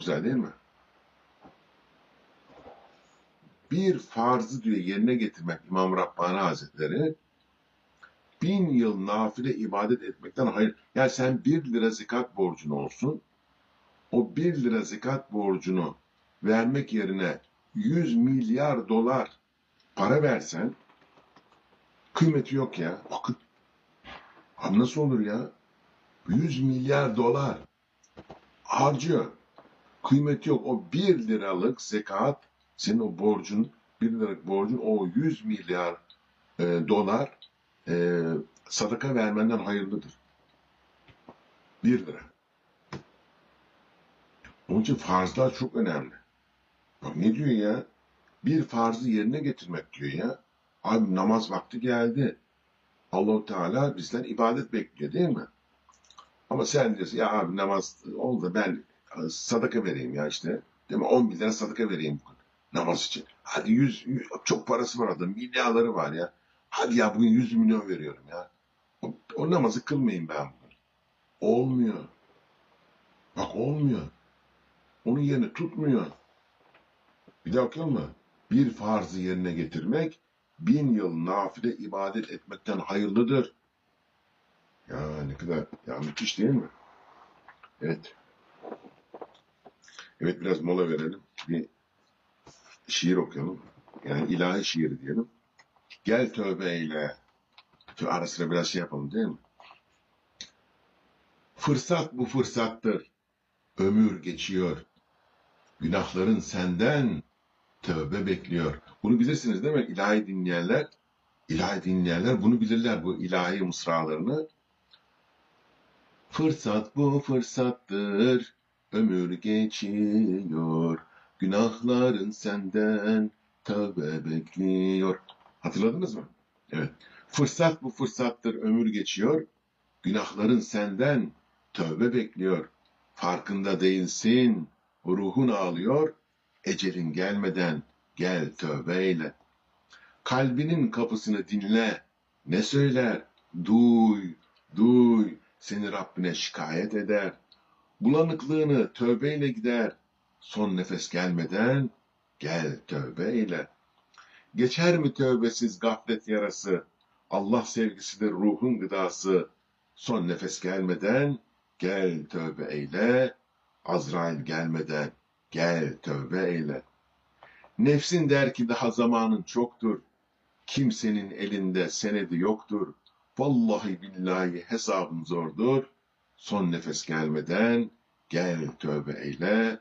Güzel değil mi? Bir farzı diyor yerine getirmek İmam Rabbani Hazretleri bin yıl nafile ibadet etmekten hayır. Yani sen bir lira zekat borcun olsun. O bir lira zekat borcunu vermek yerine 100 milyar dolar para versen kıymeti yok ya. Bakın. Abi nasıl olur ya? 100 milyar dolar harcıyor. Kıymeti yok. O 1 liralık zekat senin o borcun 1 liralık borcun o 100 milyar e, dolar e, sadaka vermenden hayırlıdır. 1 lira. Onun için farzlar çok önemli. Bak ne diyor ya? Bir farzı yerine getirmek diyor ya. Abi namaz vakti geldi. Allahu Teala bizden ibadet bekliyor değil mi? Ama sen diyorsun ya abi namaz oldu ben sadaka vereyim ya işte. Değil mi? 10 bin lira sadaka vereyim bugün namaz için. Hadi 100, 100 çok parası var adam milyarları var ya. Hadi ya bugün 100 milyon veriyorum ya. O, o namazı kılmayayım ben bugün. Olmuyor. Bak olmuyor. Onun yerini tutmuyor. Bir daha mı? Bir farzı yerine getirmek bin yıl nafile ibadet etmekten hayırlıdır. Ya ne kadar ya müthiş değil mi? Evet. Evet biraz mola verelim. Bir şiir okuyalım. Yani ilahi şiir diyelim. Gel tövbe eyle. Ara sıra biraz şey yapalım değil mi? Fırsat bu fırsattır. Ömür geçiyor. Günahların senden tövbe bekliyor. Bunu bilirsiniz değil mi? İlahi dinleyenler, ilahi dinleyenler bunu bilirler bu ilahi mısralarını. Fırsat bu fırsattır. Ömür geçiyor. Günahların senden tövbe bekliyor. Hatırladınız mı? Evet. Fırsat bu fırsattır. Ömür geçiyor. Günahların senden tövbe bekliyor. Farkında değilsin. Ruhun ağlıyor. Ecelin gelmeden gel tövbe eyle. Kalbinin kapısını dinle. Ne söyler? Duy, duy. Seni Rabbine şikayet eder. Bulanıklığını tövbeyle gider. Son nefes gelmeden gel tövbe eyle. Geçer mi tövbesiz gaflet yarası? Allah sevgisidir ruhun gıdası. Son nefes gelmeden gel tövbe eyle. Azrail gelmeden gel tövbe eyle. Nefsin der ki daha zamanın çoktur. Kimsenin elinde senedi yoktur. Vallahi billahi hesabın zordur. Son nefes gelmeden gel tövbe eyle.